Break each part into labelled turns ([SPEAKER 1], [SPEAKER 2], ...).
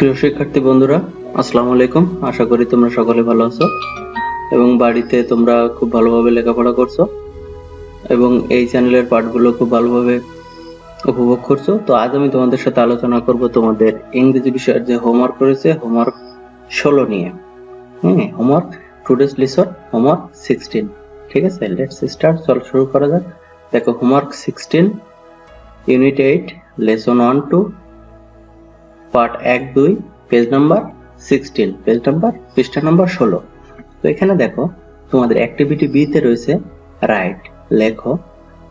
[SPEAKER 1] প্রিয় শিক্ষার্থী বন্ধুরা, আসসালামু আলাইকুম। আশা করি তোমরা সকলে ভালো আছো এবং বাড়িতে তোমরা খুব ভালোভাবে লেখাপড়া করছ এবং এই চ্যানেলের পাঠগুলো খুব ভালোভাবে উপভোগ করছ। তো আজ আমি তোমাদের সাথে আলোচনা করব তোমাদের ইংরেজি বিষয়ের যে হোমওয়ার্ক রয়েছে হোমওয়ার্ক ষোলো নিয়ে। হ্যাঁ homework today's listen homework sixteen ঠিক আছে? লেটস স্টার্ট চল শুরু করা যাক। দেখো homework sixteen unit eight lesson one two part এক, দুই page number sixteen page number পৃষ্ঠা নাম্বার ষোলো। তো এখানে দেখো, তোমাদের অ্যাক্টিভিটি বি তে রয়েছে রাইট লেখো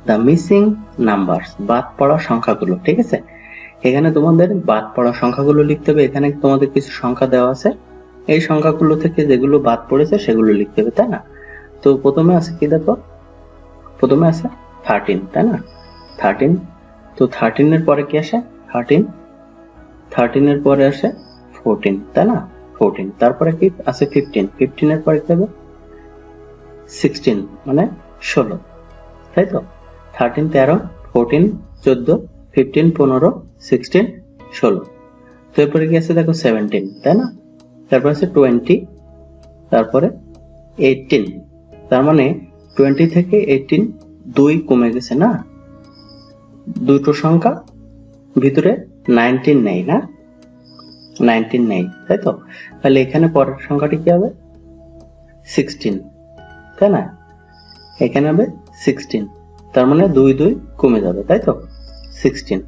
[SPEAKER 1] দ্য মিসিং নাম্বারস বাদ পড়া সংখ্যাগুলো, ঠিক আছে? এখানে তোমাদের বাদ পড়া সংখ্যাগুলো লিখতে হবে, এখানে তোমাদের কিছু সংখ্যা দেওয়া আছে। এই সংখ্যাগুলো থেকে যেগুলো বাদ পড়েছে, সেগুলো লিখতে হবে, তাই না? তো প্রথমে আছে কি দেখো? প্রথমে আছে থার্টিন তাই না? থার্টিন তো থার্টিনের পরে কি আসে? থার্টিন থার্টিনের পরে আসে ফোরটিন তাই না? ফোরটিন তারপরে কি আছে ফিফটিন ফিফটিনের পরে কি হবে? সিক্সটিন মানে ষোলো, তাই তো? থার্টিন তেরো ফোরটিন চোদ্দ ফিফটিন পনেরো সিক্সটিন ষোলো। তো এরপরে কি আছে দেখো সেভেন্টিন তাই না? তারপরে আছে টোয়েন্টি তারপরে এইটিন তার মানে টোয়েন্টি থেকে এইটিন দুই কমে গেছে না? দুটো সংখ্যা ভিতরে তাহলে এখানে পরের সংখ্যাটি কি হবে? সিক্সটিন, তাই না? এখানে হবে সিক্সটিন, তার মানে দুই দুই কমে যাবে, তাই তো? সিক্সটিন।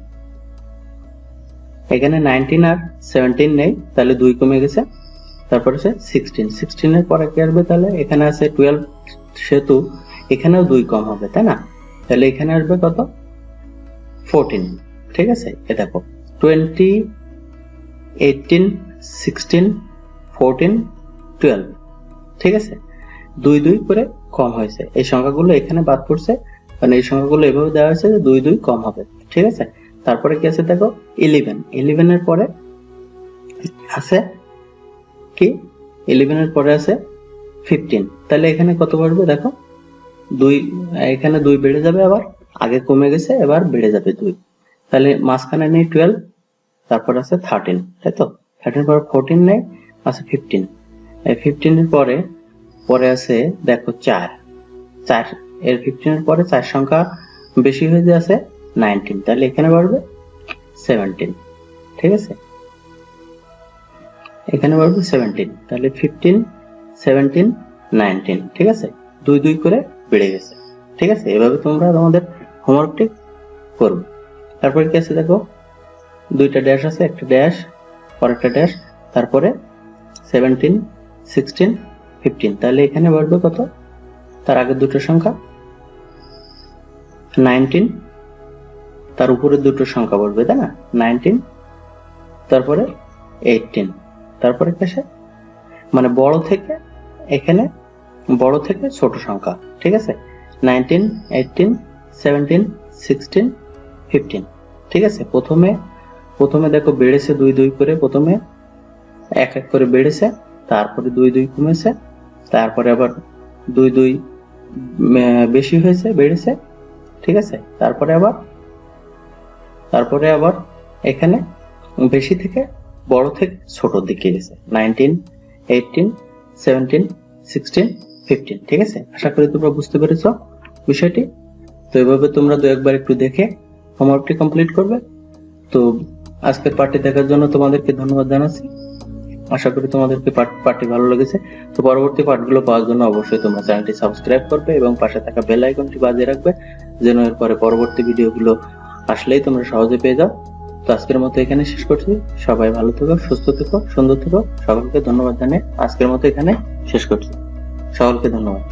[SPEAKER 1] এখানে নাইনটিন আর সেভেন্টিন নেই, তাহলে দুই কমে গেছে, তারপর আছে সিক্সটিন। সিক্সটিনের পরে কি আসবে তাহলে? এখানে আছে টুয়েলভ সেতু, এখানেও দুই কম হবে, তাই না? তাহলে এখানে আসবে কত? ফোরটিন, ঠিক আছে? এ দেখো। Twenty eighteen sixteen fourteen twelve ঠিক আছে? দুই দুই করে কম হয়েছে। এই সংখ্যাগুলো এখানে বাদ পড়ছে। মানে এই সংখ্যাগুলো এভাবে দেওয়া হয়েছে যে দুই দুই কম হবে। ঠিক আছে? তারপরে কি আছে দেখো? ইলেভেন ইলেভেনের পরে আছে কি? ইলেভেনের পরে আছে ফিফটিন তাহলে এখানে কত বাড়বে দেখো? দুই, এখানে দুই বেড়ে যাবে আবার। আগে কমে গেছে, এবার বেড়ে যাবে দুই। তাহলে মাঝখানে নেই টুয়েলভ তারপর আছে থার্টিন তাই তো থার্টিন পরে ফোরটিন নেই, আছে ফিফটিন ফিফটিনের পরে পরে আছে, দেখো চার। চার, এর ফিফটিনের পরে চার সংখ্যা বেশি হয়ে যে আছে নাইনটিন তাহলে এখানে বাড়বে সেভেন্টিন ঠিক আছে? এখানে বাড়বে সেভেন্টিন তাহলে ফিফটিন সেভেন্টিন নাইনটিন ঠিক আছে? দুই দুই করে বেড়ে গেছে। ঠিক আছে? এভাবে তোমরা তোমাদের হোমওয়ার্কটি করবে। তারপরে কি আছে দেখো? দুইটা ড্যাশ আছে, একটা ড্যাশ পরেরটা ড্যাশ তারপরে সেভেন্টিন সিক্সটিন ফিফটিন তাহলে এখানে বাড়বে কত? তার আগের দুটো সংখ্যা নাইনটিন তার উপরে দুটো সংখ্যা বাড়বে, তাই না? নাইনটিন তারপরে এইটিন তারপরে কি আসে? মানে বড় থেকে এখানে, বড় থেকে ছোট সংখ্যা, ঠিক আছে? Nineteen eighteen seventeen sixteen fifteen ঠিক আছে? প্রথমে প্রথমে দেখো বেড়েছে দুই দুই করে প্রথমে এক এক করে বেড়েছে, তারপরে দুই দুই কমেছে, তারপরে আবার দুই দুই বেশি হয়েছে, বেড়েছে, ঠিক আছে? তারপরে আবার তারপরে আবার এখানে বেশি থেকে বড় থেকে ছোট দিকে গেছে nineteen eighteen seventeen sixteen fifteen ঠিক আছে? আশা করি তোমরা বুঝতে পেরেছ বিষয়টি। তো এভাবে তোমরা দু একবার একটু দেখে হোমওয়ার্কটি কমপ্লিট করবে। তো আজকের পার্টি দেখার জন্য তোমাদেরকে ধন্যবাদ জানাচ্ছি। আশা করি তোমাদেরকে পার্টি ভালো লেগেছে। তো পরবর্তী পার্টগুলো পাওয়ার জন্য অবশ্যই তোমরা চ্যানেলটি সাবস্ক্রাইব করবে এবং পাশে থাকা বেল আইকনটি বাজিয়ে রাখবে, যেন এরপরে পরবর্তী ভিডিওগুলো আসলেই তোমরা সহজে পেয়ে যাও। তো আজকের মতো এখানে শেষ করছি। সবাই ভালো থেকো, সুস্থ থেকো, সুন্দর থেকো। সকলকে ধন্যবাদ জানিয়ে আজকের মতো এখানে শেষ করছি। সকলকে ধন্যবাদ।